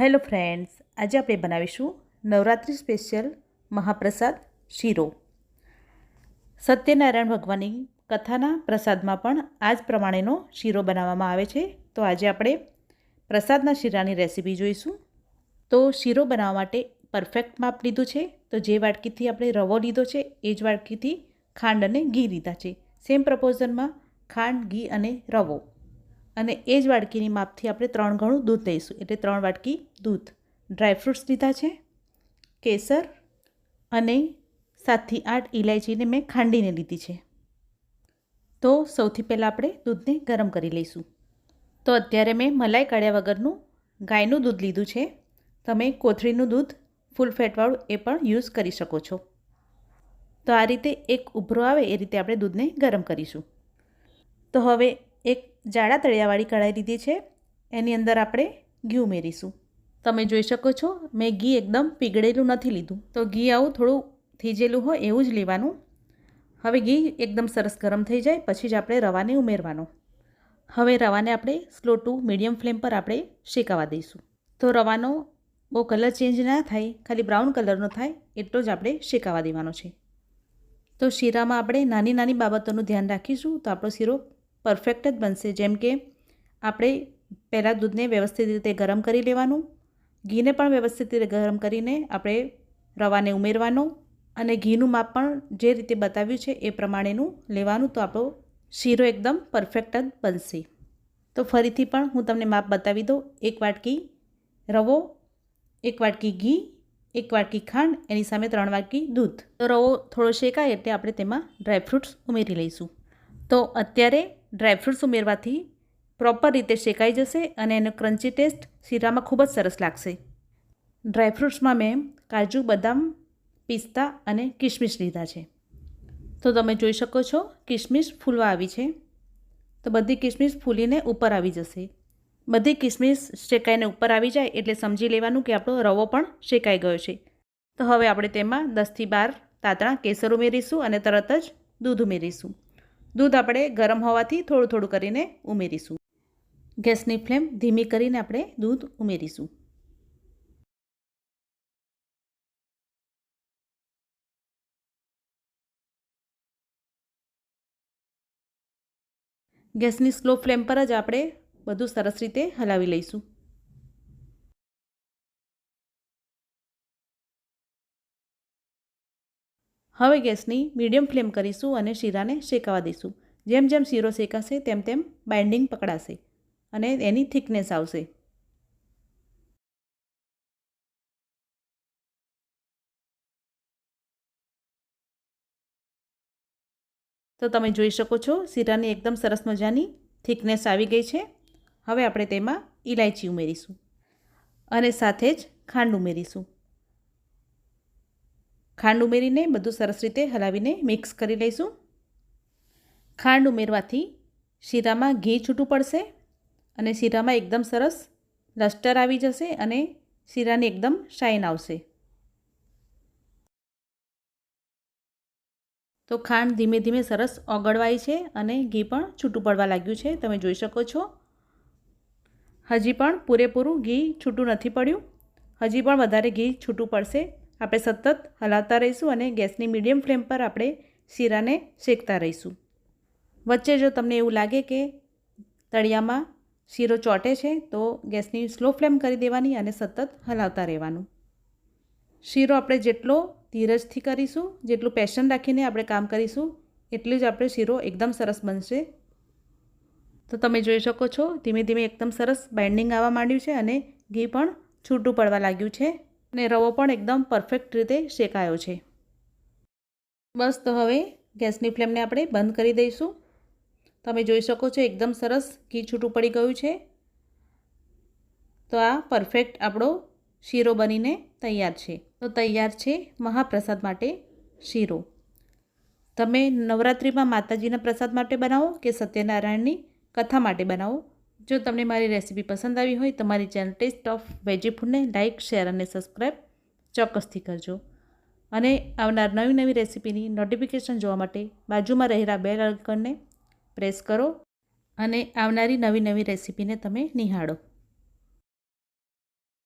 Hello friends, આજે આપણે બનાવીશું નવરાત્રિ સ્પેશિયલ મહાપ્રસાદ શીરો. સત્યનારાયણ ભગવાનની કથાના પ્રસાદમાં પણ આ જ પ્રમાણેનો શીરો બનાવવામાં આવે છે. તો આજે આપણે પ્રસાદના શીરાની રેસીપી જોઈશું. તો શીરો બનાવવા માટે પરફેક્ટ માપ લીધું છે. તો જે વાટકીથી આપણે રવો લીધો છે, એ જ વાટકીથી ખાંડ અને ઘી લીધા છે. સેમ પ્રપોઝનમાં ખાંડ, ઘી અને રવો. અને એ જ વાડકીની માપથી આપણે ત્રણ ઘણું દૂધ લઈશું એટલે ત્રણ વાટકી દૂધ. ડ્રાયફ્રૂટ્સ લીધા છે, કેસર અને સાતથી આઠ ઇલાયચીને મેં ખાંડીને લીધી છે. તો સૌથી પહેલાં આપણે દૂધને ગરમ કરી લઈશું. તો અત્યારે મેં મલાઈ કાઢ્યા વગરનું ગાયનું દૂધ લીધું છે. તમે કોથળીનું દૂધ, ફૂલ ફેટવાળું એ પણ યુઝ કરી શકો છો. તો આ રીતે એક ઉભરો આવે એ રીતે આપણે દૂધને ગરમ કરીશું. તો હવે એક જાડા તળિયાવાળી કઢાઈ લીધી છે. એની અંદર આપણે ઘી ઉમેરીશું. તમે જોઈ શકો છો, મેં ઘી એકદમ પીગળેલું નથી લીધું. તો ઘી આવું થોડું થીજેલું હોય એવું જ લેવાનું. હવે ઘી એકદમ સરસ ગરમ થઈ જાય, પછી જ આપણે રવાને ઉમેરવાનો. હવે રવાને આપણે સ્લો ટુ મીડિયમ ફ્લેમ પર આપણે શેકાવા દઈશું. તો રવાનો બહુ કલર ચેન્જ ના થાય, ખાલી બ્રાઉન કલરનો થાય, એટલો જ આપણે શેકાવા દેવાનો છે. તો શીરામાં આપણે નાની નાની બાબતોનું ધ્યાન રાખીશું. તો આપણો શીરો પરફેક્ટ જ બનશે. જેમ કે આપણે પહેલાં દૂધને વ્યવસ્થિત રીતે ગરમ કરી લેવાનું, ઘીને પણ વ્યવસ્થિત રીતે ગરમ કરીને આપણે રવાને ઉમેરવાનો અને ઘીનું માપ પણ જે રીતે બતાવ્યું છે એ પ્રમાણેનું લેવાનું તો આપણો શીરો એકદમ પરફેક્ટ જ બનશે. તો ફરીથી પણ હું તમને માપ બતાવી દઉં. એક વાટકી રવો, એક વાટકી ઘી, એક વાટકી ખાંડ, એની સામે ત્રણ વાટકી દૂધ. તો રવો થોડો શેકાય એટલે આપણે તેમાં ડ્રાયફ્રૂટ્સ ઉમેરી લઈશું. તો અત્યારે ડ્રાયફ્રૂટ્સ ઉમેરવાથી પ્રોપર રીતે શેકાઈ જશે અને એનો ક્રન્ચી ટેસ્ટ શીરામાં ખૂબ જ સરસ લાગશે. ડ્રાયફ્રૂટ્સમાં મેં કાજુ, બદામ, પિસ્તા અને કિશમિશ લીધા છે. તો તમે જોઈ શકો છો કિશમિશ ફૂલવા આવી છે. તો બધી કિશમિશ ફૂલીને ઉપર આવી જશે. બધી કિશમિશ શેકાઈને ઉપર આવી જાય એટલે સમજી લેવાનું કે આપણો રવો પણ શેકાઈ ગયો છે. તો હવે આપણે તેમાં દસથી બાર તાતણા કેસર ઉમેરીશું અને તરત જ દૂધ ઉમેરીશું. દૂધ આપણે ગરમ હોવાથી થોડું થોડું કરીને ઉમેરીશું. ગેસની ફ્લેમ ધીમી કરીને આપણે દૂધ ઉમેરીશું. ગેસની સ્લો ફ્લેમ પર જ આપણે બધું સરસ રીતે હલાવી લઈશું. હવે ગેસની મીડિયમ ફ્લેમ કરીશું અને શીરાને શેકાવા દઈશું. જેમ જેમ શીરો શેકાશે, તેમ તેમ બાઇન્ડિંગ પકડાશે અને એની થિકનેસ આવશે. તો તમે જોઈ શકો છો, શીરાની એકદમ સરસ મજાની થિકનેસ આવી ગઈ છે. હવે આપણે તેમાં ઇલાયચી ઉમેરીશું અને સાથે જ ખાંડ ઉમેરીશું. ખાંડ ઉમેરીને બધું સરસ રીતે હલાવીને મિક્સ કરી લઈશું. ખાંડ ઉમેરવાથી શીરામાં ઘી છૂટું પડશે અને શીરામાં એકદમ સરસ લસ્ટર આવી જશે અને શીરાની એકદમ શાઇન આવશે. તો ખાંડ ધીમે ધીમે સરસ ઓગળવાય છે અને ઘી પણ છૂટું પડવા લાગ્યું છે. તમે જોઈ શકો છો. હજી પણ પૂરેપૂરું ઘી છૂટું નથી પડ્યું. હજી પણ વધારે ઘી છૂટું પડશે. આપણે સતત હલાવતા રહીશું અને ગેસની મીડિયમ ફ્લેમ પર આપણે શીરાને શેકતા રહીશું. વચ્ચે જો તમને એવું લાગે કે તળિયામાં શીરો ચોટે છે, તો ગેસની સ્લો ફ્લેમ કરી દેવાની અને સતત હલાવતા રહેવાનું. શીરો આપણે જેટલો ધીરજથી કરીશું, જેટલું પેશન રાખીને આપણે કામ કરીશું, એટલું જ આપણે શીરો એકદમ સરસ બનશે. તો તમે જોઈ શકો છો, ધીમે ધીમે એકદમ સરસ બાઇન્ડિંગ આવવા માંડ્યું છે અને ઘી પણ છૂટું પડવા લાગ્યું છે. અને રવો પણ એકદમ પરફેક્ટ રીતે શેકાયો છે. બસ તો હવે ગેસની ફ્લેમને આપણે બંધ કરી દઈશું. તમે જોઈ શકો છો એકદમ સરસ ઘી છૂટું પડી ગયું છે. તો આ પરફેક્ટ આપણો શીરો બનીને તૈયાર છે. તો તૈયાર છે મહાપ્રસાદ માટે શીરો. તમે નવરાત્રિમાં માતાજીના પ્રસાદ માટે બનાવો કે સત્યનારાયણની કથા માટે બનાવો? જો તમને મારી રેસીપી પસંદ આવી હોય તો મારી ચેનલ ટેસ્ટ ઓફ વેજી ફૂડને લાઇક શેર અને સબસ્ક્રાઈબ ચોક્કસથી કરજો. અને આવનાર નવી નવી રેસીપીની નોટિફિકેશન જોવા માટે બાજુમાં રહેલા બેલ આઇકનને પ્રેસ કરો અને આવનારી નવી નવી રેસીપીને તમે નિહાળો.